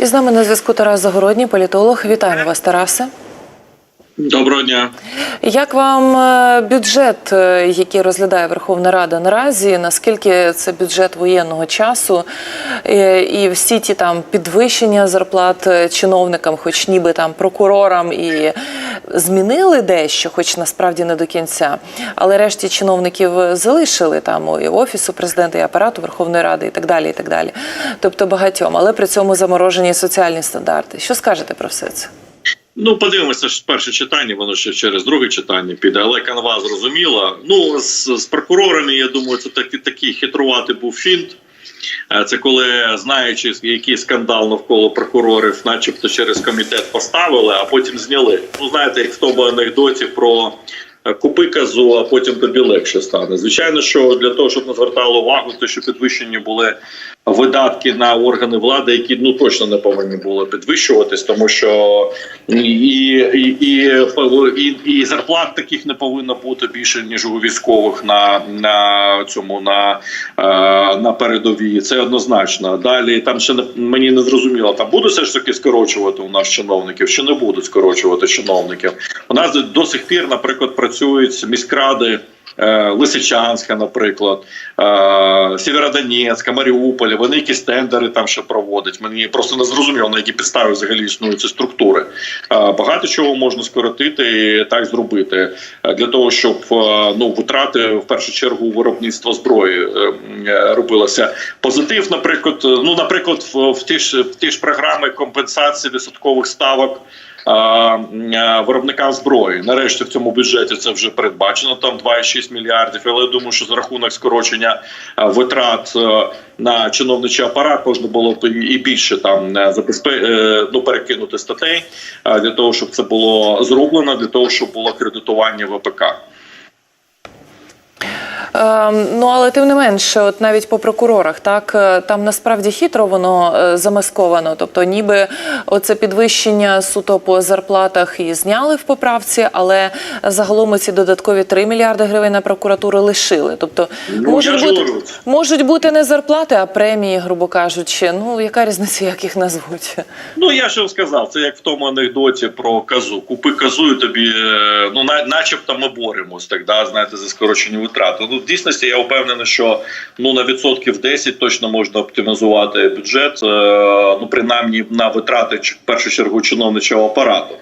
І з нами на зв'язку Тарас Загородній, політолог. Вітаємо вас, Тарасе. Доброго дня. Як вам е, бюджет, е, який розглядає Верховна Рада наразі? Наскільки це бюджет воєнного часу? Е, І всі ті там підвищення зарплат чиновникам, хоч ніби там прокурорам і змінили дещо, хоч насправді не до кінця. Але решті чиновників залишили там і офісу президента, і апарату Верховної Ради, і так далі. і так далі. Тобто багатьом, але при цьому заморожені соціальні стандарти. Що скажете про все це? Ну, подивимося ж перше читання, воно ще через друге читання піде, але канва зрозуміла. Ну, з, з прокурорами, я думаю, це такий такий хитруватий був фінт. Е, Це коли, знаючи, який скандал навколо прокурорів, начебто через комітет поставили, а потім зняли. Ну, знаєте, як в тому анекдоті про е, купи казу, а потім тобі легше стане. Звичайно, що для того, щоб не звертало увагу, то що підвищені були видатки на органи влади, які ну точно не повинні були підвищуватись, тому що і, і, і, і, і зарплат таких не повинно бути більше ніж у військових на, на цьому на, е, на передовій. Це однозначно. Далі там ще не мені не зрозуміло. Там будуть все ж таки скорочувати у нас чиновників, чи не будуть скорочувати чиновників. У нас до сих пір, наприклад, працюють міськради. Е, Лисичанська, наприклад, е, Сєвєродонецька, Маріуполя, вони якісь тендери там ще проводять. Мені просто не зрозуміло, на які підстави взагалі існують ці структури. Е, Багато чого можна скоротити і так зробити для того, щоб ну витрати в першу чергу виробництво зброї робилося. Позитив, наприклад, ну наприклад, в, ті ж в ті ж програми компенсації відсоткових ставок. Виробникам зброї нарешті в цьому бюджеті це вже передбачено. Там 2,6 мільярдів. Але я думаю, що за рахунок скорочення витрат е, на чиновничий апарат можна було б і більше там е, е, ну, перекинути статей для того, щоб це було зроблено, для того, щоб було кредитування ВПК. Ем, ну але тим не менше, от навіть по прокурорах, так е, там насправді хитро воно е, замасковано. Тобто, ніби оце підвищення суто по зарплатах і зняли в поправці, але загалом ці додаткові 3 мільярди гривень на прокуратуру лишили. Тобто Ну, можуть бути можуть бути не зарплати, а премії, грубо кажучи. Ну яка різниця, як їх назвуть? Ну я ж сказав, це як в тому анекдоті про казу. Купи казу, і тобі е, ну начебто ми боремось, так да, знаєте, за скорочені витрати. Ну в дійсності я впевнений, що ну на відсотків 10 точно можна оптимізувати бюджет, е, ну принаймні на витрати в першу чергу чиновничого апарату.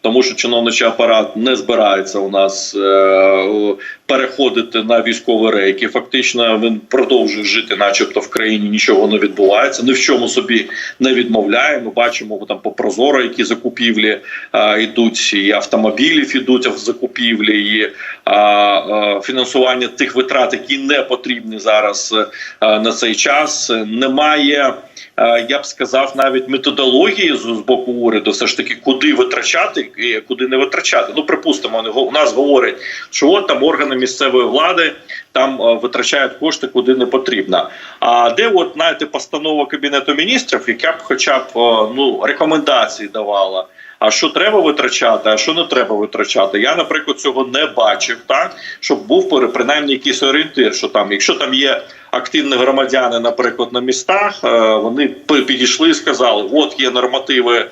Тому що чиновничий апарат не збирається у нас е, переходити на військові рейки. Фактично він продовжує жити, начебто в країні нічого не відбувається. Ні в чому собі не відмовляє. Ми бачимо там по прозоро, які закупівлі е, йдуть, і автомобілів ідуть в закупівлі, і е, е, фінансування тих витрат, які не потрібні зараз е, на цей час. Немає. Е, Я б сказав, навіть методології з, боку уряду, все ж таки, куди витрачати і куди не витрачати. Ну, припустимо, у нас говорять, що от там органи місцевої влади там е, витрачають кошти, куди не потрібно. А де, от знаєте, постанова кабінету міністрів, яка б, хоча б е, ну рекомендації давала. А що треба витрачати, а що не треба витрачати? Я, наприклад, цього не бачив, так щоб був принаймні якийсь орієнтир, що там, якщо там є активні громадяни, наприклад, на містах, е, вони підійшли і сказали: от є нормативи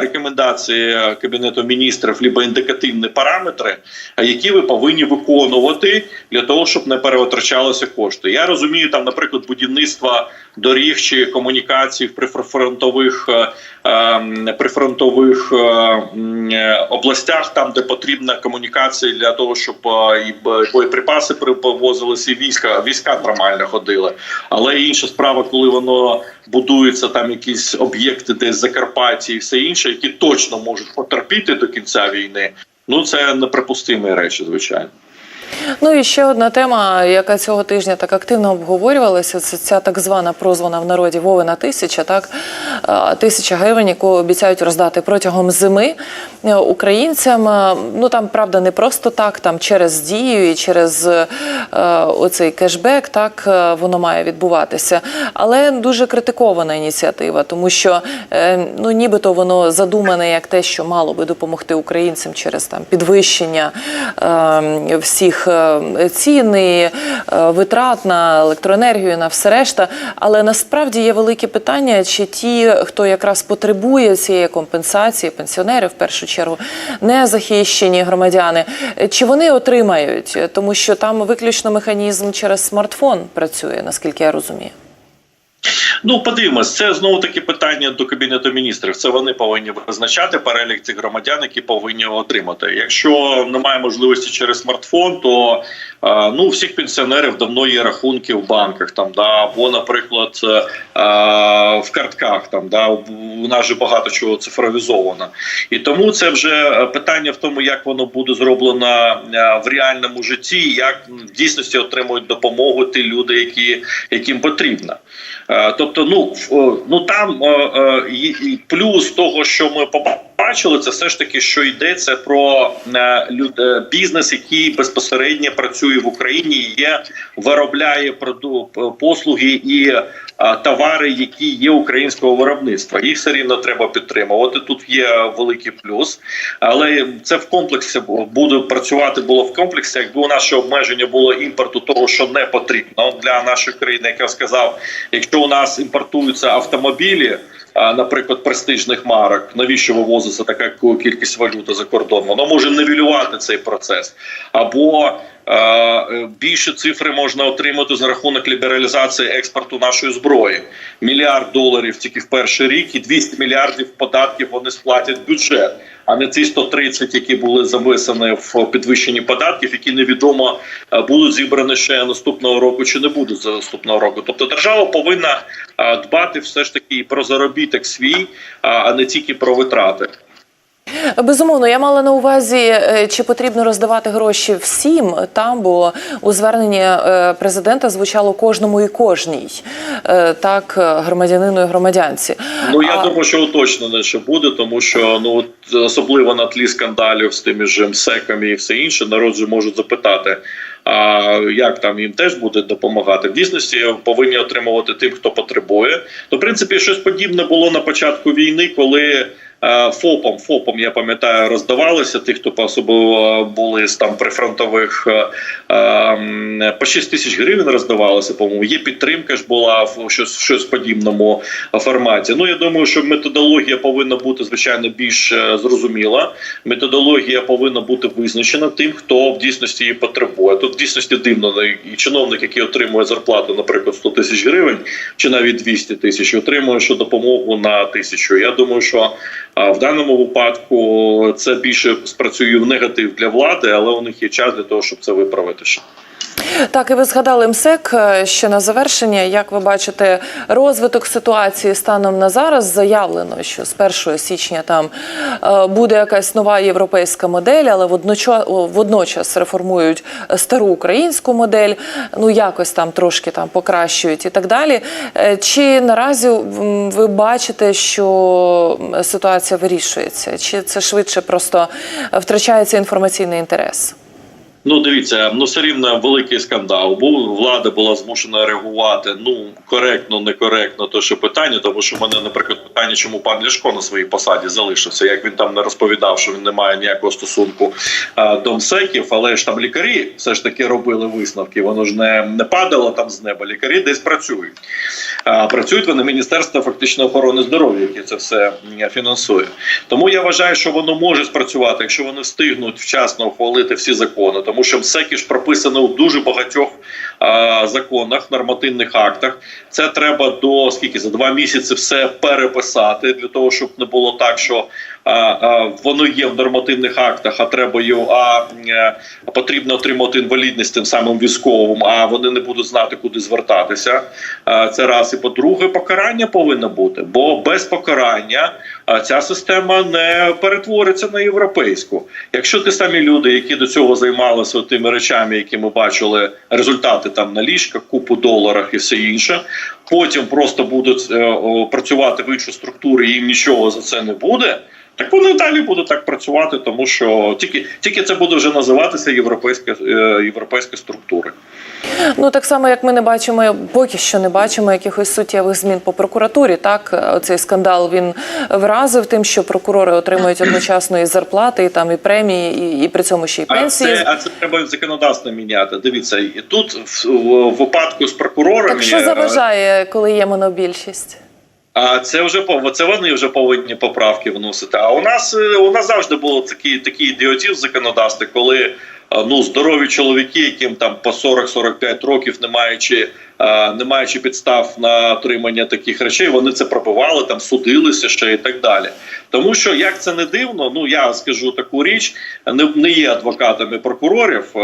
рекомендації кабінету міністрів, либо індикативні параметри, які ви повинні виконувати для того, щоб не перевитрачалися кошти. Я розумію, там, наприклад, будівництво доріг чи комунікацій в прифронтових е, е, прифронтових е, е, областях, там де потрібна комунікація для того, щоб е, і боєприпаси привозилися, і війська війська нормально ходили. Але інша справа, коли воно будується, там якісь об'єкти, десь в Закарпатті і все інше, які точно можуть потерпіти до кінця війни. Ну це неприпустимі речі, звичайно. Ну і ще одна тема, яка цього тижня так активно обговорювалася, це ця так звана прозвана в народі Вовина тисяча, так тисяча гривень, яку обіцяють роздати протягом зими е, українцям. Е, Ну там правда не просто так, там через дію і через е, оцей кешбек, так е, воно має відбуватися. Але дуже критикована ініціатива, тому що е, ну нібито воно задумане як те, що мало би допомогти українцям через там підвищення е, всіх е, ціни, е, витрат на електроенергію, на все решта. Але насправді є велике питання, чи ті хто якраз потребує цієї компенсації, пенсіонери в першу чергу, не захищені громадяни, чи вони отримають, тому що там виключно механізм через смартфон працює, наскільки я розумію. Ну, подивимось, це знову таки питання до кабінету міністрів. Це вони повинні визначати перелік цих громадян, які повинні отримати. Якщо немає можливості через смартфон, то е, ну всіх пенсіонерів давно є рахунки в банках, там да або, наприклад, е, в картках. Там да у нас же багато чого цифровізовано, і тому це вже питання в тому, як воно буде зроблено е, в реальному житті, як в дійсності отримують допомогу ті люди, які яким потрібно. Е, Тобто, ну в- ну там е, е, плюс того, що ми побачили, це все ж таки, що йдеться про е, люд- е, бізнес, який безпосередньо працює в Україні, є виробляє послуги і е, товари, які є українського виробництва. Їх все рівно треба підтримувати. Тут є великий плюс, але це в комплексі буде працювати було в комплексі. Якби у нас ще обмеження було імпорту того, що не потрібно для нашої країни, як я сказав, якщо у нас імпортуються автомобілі. Наприклад, престижних марок, навіщо вивозиться така кількість валюти за кордон? Воно може нивелювати цей процес, або більше цифри можна отримати за рахунок лібералізації експорту нашої зброї. Мільярд доларів тільки в перший рік, і 200 мільярдів податків вони сплатять бюджет, а не ці 130, які були зависані в підвищенні податків, які невідомо е, будуть зібрані ще наступного року чи не будуть за наступного року. Тобто держава повинна е, дбати все ж таки про заробіток свій, а не тільки про витрати. Безумовно, я мала на увазі, е, чи потрібно роздавати гроші всім там, бо у зверненні е, президента звучало кожному і кожній, Е, так, громадянину і громадянці. Ну я А- думаю, що уточнено, що буде, тому що ну от, особливо на тлі скандалів з тими ж МСЕКами і все інше, народ же можуть запитати. А як там їм теж буде допомагати? В дійсності повинні отримувати тим, хто потребує. То в принципі щось подібне було на початку війни, коли ФОПом, ФОПом, я пам'ятаю, роздавалися ті, хто особливо були з там прифронтових е, е, м, по 6 тисяч гривень роздавалося. По-моєму, є підтримка ж була в щось, щось подібному форматі. Ну я думаю, що методологія повинна бути звичайно більш е, зрозуміла. Методологія повинна бути визначена тим, хто в дійсності її потребує. Тут в дійсності дивно ну, і чиновник, який отримує зарплату, наприклад, 100 тисяч гривень чи навіть 200 тисяч, отримує що допомогу на тисячу. Я думаю, що а, в даному випадку це більше спрацює в негатив для влади, але у них є час для того, щоб це виправити. Так, і ви згадали МСЕК е, ще на завершення. Як ви бачите, розвиток ситуації станом на зараз заявлено, що з 1 січня там е, буде якась нова європейська модель, але водночас, водночас реформують стару українську модель. Ну якось там трошки там покращують і так далі. Е, Чи наразі ви бачите, що ситуація вирішується? Чи це швидше просто втрачається інформаційний інтерес? Ну, дивіться, ну все рівно великий скандал. Був влада була змушена реагувати. Ну коректно, некоректно, то що питання, тому що в мене, наприклад, питання, чому пан Ляшко на своїй посаді залишився. Як він там не розповідав, що він не має ніякого стосунку а, до МСЕКів, але ж там лікарі все ж таки робили висновки. Воно ж не, не падало там з неба. Лікарі десь працюють. А, працюють вони Міністерство фактично охорони здоров'я, яке це все фінансує. Тому я вважаю, що воно може спрацювати, якщо вони встигнуть вчасно ухвалити всі закони, тому що МСЕКи ж прописано у дуже багатьох а, законах, нормативних актах. Це треба до скільки за два місяці все переписати для того, щоб не було так, що а, а, воно є в нормативних актах, а треба його а, е, потрібно отримати інвалідність тим самим військовим, а вони не будуть знати, куди звертатися. А, Це раз і по-друге, покарання повинно бути, бо без покарання а, ця система не перетвориться на європейську. Якщо ті самі люди, які до цього займалися тими речами, які ми бачили, результати там на ліжках, купу доларах і все інше, потім просто будуть е, працювати в іншу структуру, і їм нічого за це не буде. Так вони далі будуть так працювати, тому що тільки тільки це буде вже називатися європейська е, європейська структура. Ну так само, як ми не бачимо, поки що не бачимо якихось суттєвих змін по прокуратурі. Так, цей скандал він вразив тим, що прокурори отримують одночасно і зарплати, і там і премії, і, і при цьому ще й А пенсії. це, а це треба законодавство міняти. Дивіться, і тут в, в випадку з прокурорами Так що е, заважає, коли є монобільшість? А це вже це вони вже повинні поправки вносити. А у нас е, у нас завжди було такі такі ідіотів законодавства, коли е, ну здорові чоловіки, яким там по 40-45 років, не маючи, не маючи підстав на отримання таких речей, вони це пробивали, там судилися ще і так далі. Тому що як це не дивно, ну я скажу таку річ, не, не є адвокатами прокурорів е,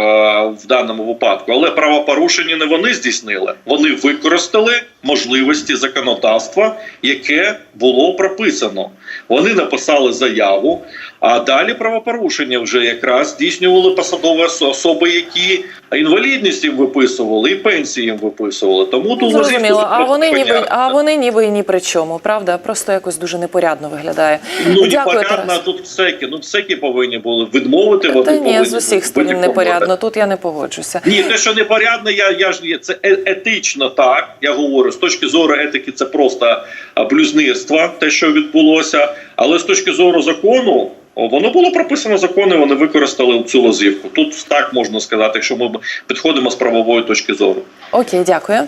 в даному випадку, але правопорушення не вони здійснили. Вони використали можливості законодавства, яке було прописано. Вони написали заяву, а далі правопорушення вже якраз здійснювали посадові особи, які інвалідність їм виписували і пенсії їм виписували. Тому тут Зрозуміло, а вони ніби а вони ніби і ні при чому, правда? Просто якось дуже непорядно виглядає. Ну, Дякую, непорядно, Тарас. тут всеки, ну всеки повинні були відмовити. Вони Та ні, повинні з усіх сторін непорядно. Тут я не погоджуся. Ні, те, що непорядно, я, я ж є- це е- етично так. Я говорю, з точки зору етики, це просто а, блюзнірство, те, що відбулося. Але з точки зору закону, воно було прописано закони, вони використали цю лазівку. Тут так можна сказати, якщо ми підходимо з правової точки зору. Окей, дякую.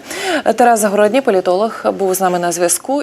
Тарас Загородній, політолог, був з нами на зв'язку.